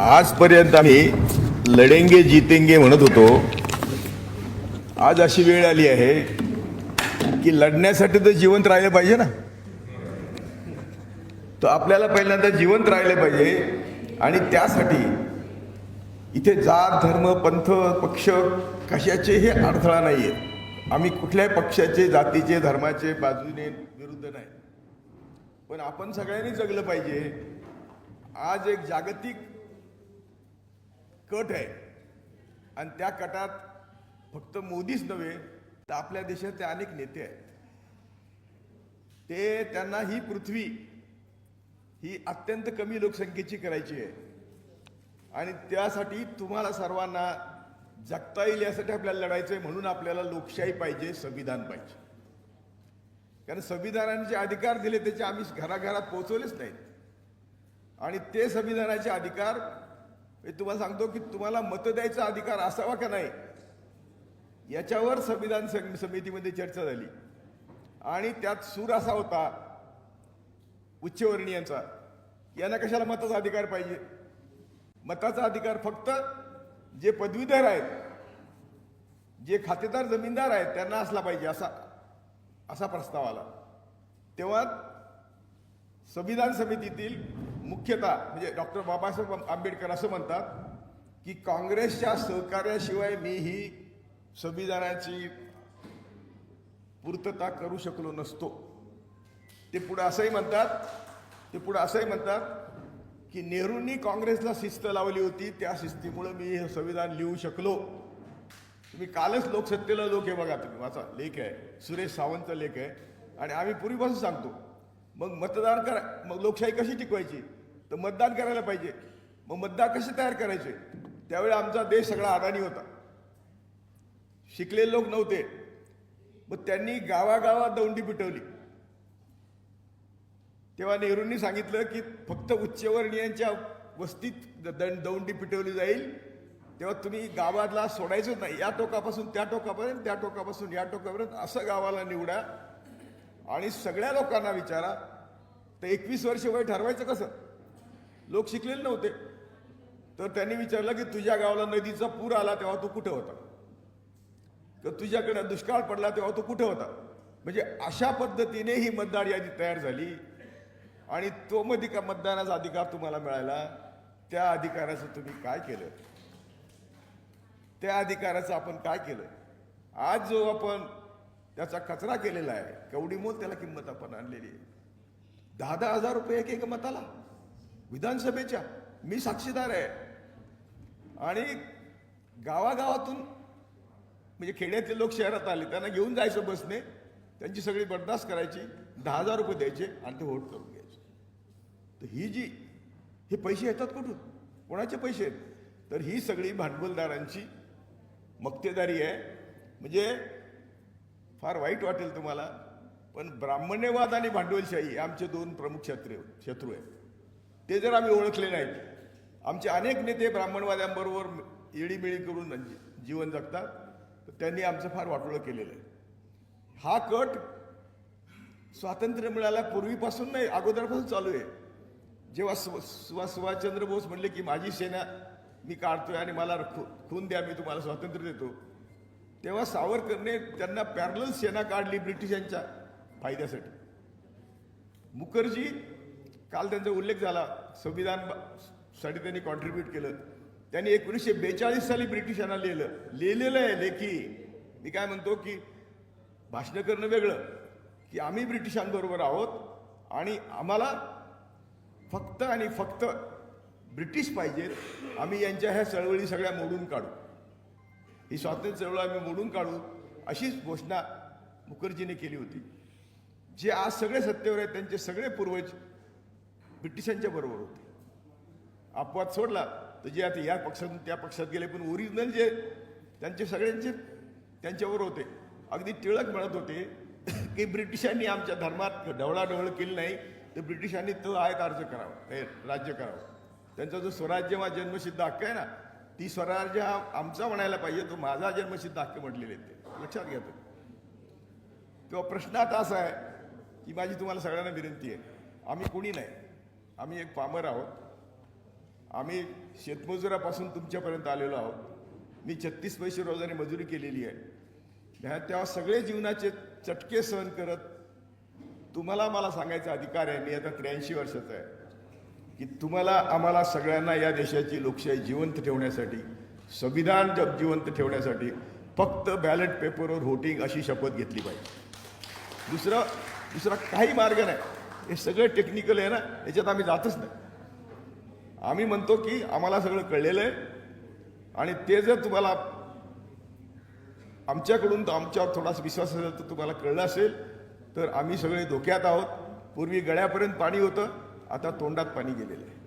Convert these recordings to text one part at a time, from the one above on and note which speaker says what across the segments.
Speaker 1: आजपर्यंत आम्ही लढेंगे जितेंगे म्हणत होतो. आज अशी वेळ आली आहे की लढण्यासाठी तर जिवंत राहिले पाहिजे ना. तर आपल्याला पहिल्यांदा जिवंत राहिले पाहिजे आणि त्यासाठी इथे जात धर्म पंथ पक्ष कशाचे हे अडथळा नाही आहे आम्ही कुठल्याही पक्षाचे जातीचे धर्माचे बाजूने विरुद्ध नाही. पण आपण सगळ्यांनी जगलं पाहिजे. आज एक जागतिक कट आहे. आणि त्या कटात फक्त मोदीच नव्हे तर आपल्या देशाचे अनेक नेते आहेत. ते त्यांना ही पृथ्वी ही अत्यंत कमी लोकसंख्येची करायची आहे. आणि त्यासाठी तुम्हाला सर्वांना जगता येईल यासाठी आपल्याला लढायचं आहे म्हणून आपल्याला लोकशाही पाहिजे संविधान पाहिजे. कारण संविधानाचे अधिकार दिले त्याचे आम्ही घराघरात पोहोचवलेच नाहीत. आणि ते संविधानाचे अधिकार मी तुम्हाला सांगतो की तुम्हाला मत द्यायचा अधिकार असावा का नाही? याच्यावर संविधान सम- समितीमध्ये चर्चा झाली. आणि त्यात सूर असा होता उच्चवर्णीयांचा यांना कशाला मताचा अधिकार पाहिजे? मताचा अधिकार फक्त जे पदवीधर आहेत जे खातेदार जमीनदार आहेत त्यांना असला पाहिजे असा असा प्रस्ताव आला. तेव्हा संविधान समितीतील मुख्यतः म्हणजे डॉक्टर बाबासाहेब आंबेडकर असं म्हणतात की काँग्रेसच्या सहकार्याशिवाय मी ही संविधानाची पूर्तता करू शकलो नसतो. ते पुढे असंही म्हणतात ते पुढे असंही म्हणतात की नेहरूंनी काँग्रेसला शिस्त लावली होती त्या शिस्तीमुळं मी हे संविधान लिहू शकलो. तुम्ही कालच लोकसत्तेला लोक हे बघा तुम्ही वाचा लेख आहे सुरेश सावंतचा लेख आहे. आणि आम्ही पूर्वीपासून सांगतो मग मतदान करा मग लोकशाही कशी टिकवायची? तर मतदान करायला पाहिजे. मग मतदार कसे तयार करायचे? त्यावेळी आमचा देश सगळा अडाणी होता. शिकलेले लोक नव्हते. मग त्यांनी गावागावात दौंडी पिटवली. तेव्हा नेहरूंनी सांगितलं की फक्त उच्चवर्णीयांच्या वस्तीत द- दौंडी पिटवली जाईल. तेव्हा तुम्ही गावाला सोडायचंच नाही. या टोकापासून त्या टोकापर्यंत त्या टोकापासून या टोकापर्यंत असं गावाला निवडा. आणि सगळ्या लोकांना विचारा. तर एकवीस वर्ष वय ठरवायचं कसं? लोक शिकलेले नव्हते. तर त्यांनी विचारलं की तुझ्या गावाला नदीचा पूर आला तेव्हा तू कुठं होता? तर तुझ्याकडे दुष्काळ पडला तेव्हा तू कुठं होता? म्हणजे अशा पद्धतीने ही मतदार यादी तयार झाली. आणि तो मध्ये का मतदानाचा अधिकार तुम्हाला मिळाला. त्या अधिकाराचं तुम्ही काय केलं? त्या अधिकाराचं आपण काय केलं? आज जो आपण त्याचा कचरा केलेला आहे केवढी मोल त्याला किंमत आपण आणलेली आहे. दहा दहा हजार रुपये एक एक मताला. विधानसभेच्या. मी साक्षीदार आहे. आणि गावागावातून म्हणजे खेड्यातले लोक शहरात आले त्यांना घेऊन जायचं बसने त्यांची सगळी बर्दास्त करायची दहा हजार रुपये द्यायचे आणि ते वोट करून घ्यायचे. तर ही जी हे पैसे येतात कुठून? कोणाचे पैसे आहेत? तर ही सगळी भांडवलदारांची मक्तेदारी आहे. म्हणजे फार वाईट वाटेल तुम्हाला पण ब्राह्मण्यवाद आणि भांडवलशाही आमचे दोन प्रमुख शत्रू शत्रू आहेत. ते जर आम्ही ओळखले नाहीत. आमचे अनेक नेते ब्राह्मणवाद्यांबरोबर येळीमेळी करून म्हणजे जीवन जगतात. तर त्यांनी आमचं फार वाटोळं केलेलं आहे. हा कट स्वातंत्र्य मिळाल्या पूर्वीपासून नाही अगोदरपासून चालू आहे. जेव्हा स्व सुभाष सुभाषचंद्र बोस म्हणले की माझी सेना मी काढतोय आणि मला खू- खून द्या मी तुम्हाला स्वातंत्र्य देतो. तेव्हा सावरकरने त्यांना पॅरल सेना काढली ब्रिटिशांच्या फायद्यासाठी. मुखर्जी काल त्यांचा उल्लेख झाला संविधानसाठी त्यांनी कॉन्ट्रीब्यूट केलं. त्यांनी एकोणीसशे बेचाळीस साली ब्रिटिशांना लिहिलं. लिहिलेलं आहे लेखी. मी काय म्हणतो की भाषणं करणं वेगळं की आम्ही ब्रिटिशांबरोबर आहोत आणि आम्हाला फक्त आणि फक्त ब्रिटिश पाहिजेत. आम्ही यांच्या ह्या चळवळी सगळ्या मोडून काढू. ही स्वातंत्र्य चळवळ आम्ही मोडून काढू अशीच घोषणा मुखर्जीने केली होती. जे आज सगळे सत्तेवर आहेत त्यांचे सगळे पूर्वज ब्रिटिशांच्या बरोबर होते. अपवाद सोडला तर जे आता या पक्षातून त्या पक्षात गेले पण ओरिजिनल जे त्यांचे सगळ्यांचे त्यांच्यावर होते. अगदी टिळक म्हणत होते की ब्रिटिशांनी आमच्या धर्मात ढवळाढवळ केली नाही तर ब्रिटिशांनी तो आयत अर्ज करावा हे राज्य करावं. त्यांचा जो स्वराज्य हा जन्मसिद्ध हक्क आहे ना ती स्वराज्य हा आमचा म्हणायला पाहिजे तो माझा जन्मसिद्ध हक्क म्हटलेले आहेत ते. लक्षात घ्या तुम्ही. किंवा प्रश्न आता असा आहे की माझी तुम्हाला सगळ्यांना विनंती आहे आम्ही कोणी नाही. आम्ही एक पामर आहोत. आम्ही शेतमजुरापासून तुमच्यापर्यंत आलेलो आहोत. मी छत्तीस पैसे रोजाने मजुरी केलेली आहे. ह्या- तेव्हा सगळे जीवनाचे चटके सहन करत तुम्हाला मला सांगायचा अधिकार आहे. मी आता त्र्याऐंशी वर्षाचा आहे. की तुम्हाला आम्हाला सगळ्यांना या देशाची लोकशाही जिवंत ठेवण्यासाठी संविधान जग जिवंत ठेवण्यासाठी फक्त बॅलेट पेपरवर व्होटिंग अशी शपथ घेतली पाहिजे. दुसरं दुसरा काही मार्ग नाही. हे सगळं टेक्निकल आहे ना याच्यात आम्ही जातच नाही. आम्ही म्हणतो की आम्हाला सगळं कळलेलं आहे. आणि ते जर तुम्हाला आमच्याकडून तर आमच्यावर थोडासा विश्वास असेल तर तुम्हाला कळलं असेल तर आम्ही सगळे धोक्यात आहोत. पूर्वी गळ्यापर्यंत पाणी होतं आता तोंडात पाणी गेलेलं आहे.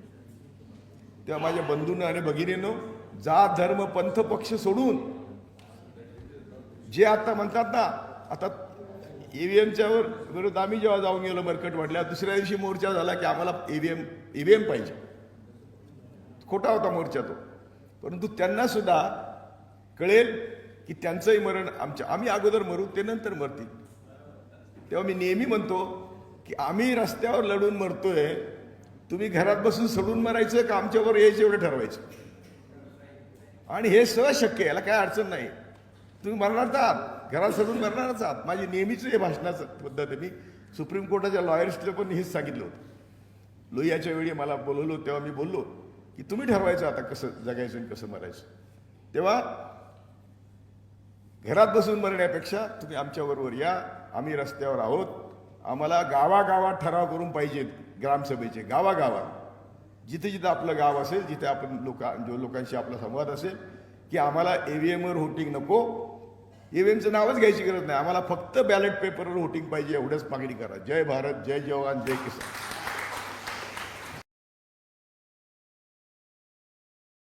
Speaker 1: तेव्हा माझ्या बंधूनं आणि भगिनीनं जात धर्म पंथ पक्ष सोडून जे आता म्हणतात ना आता ई व्ही एमच्यावर विरुद्ध आम्ही जेव्हा जाऊन गेलो मरकट वाटल्या दुसऱ्या दिवशी मोर्चा झाला की आम्हाला ईव्हीएम ईव्हीएम पाहिजे. खोटा होता मोर्चा तो. परंतु त्यांना सुद्धा कळेल की त्यांचंही मरण आमच्या आम्ही अगोदर मरू ते नंतर मरतील. तेव्हा मी नेहमी म्हणतो की आम्ही रस्त्यावर लढून मरतोय तुम्ही घरात बसून सोडून मरायचं का आमच्यावर यायचं एवढं ठरवायचं? आणि हे सहज शक्य याला काय अडचण नाही. तुम्ही मरणार तर घरात सजून मरणारच आहात. माझी नेहमीच हे भाषणाचं पद्धत आहे. मी सुप्रीम कोर्टाच्या लॉयर्सला पण हेच सांगितलं होतं. लोहियाच्या वेळी मला बोलवलं तेव्हा मी बोललो की तुम्ही ठरवायचं आता कसं जगायचं आणि कसं मरायचं. तेव्हा घरात बसून मरण्यापेक्षा तुम्ही आमच्याबरोबर या. आम्ही रस्त्यावर आहोत. आम्हाला गावागावात ठराव करून पाहिजेत ग्रामसभेचे. गावागावात. जिथे जिथे आपलं गाव असेल जिथे आपण लोका जो लोकांशी आपला संवाद असेल की आम्हाला ईव्हीएमवर व्होटिंग नको ईव्हीएमचं नावच घ्यायची गरज नाही. आम्हाला फक्त बॅलेट पेपरवर व्होटिंग पाहिजे एवढंच मागणी करा. जय भारत जय जवान जय किसान.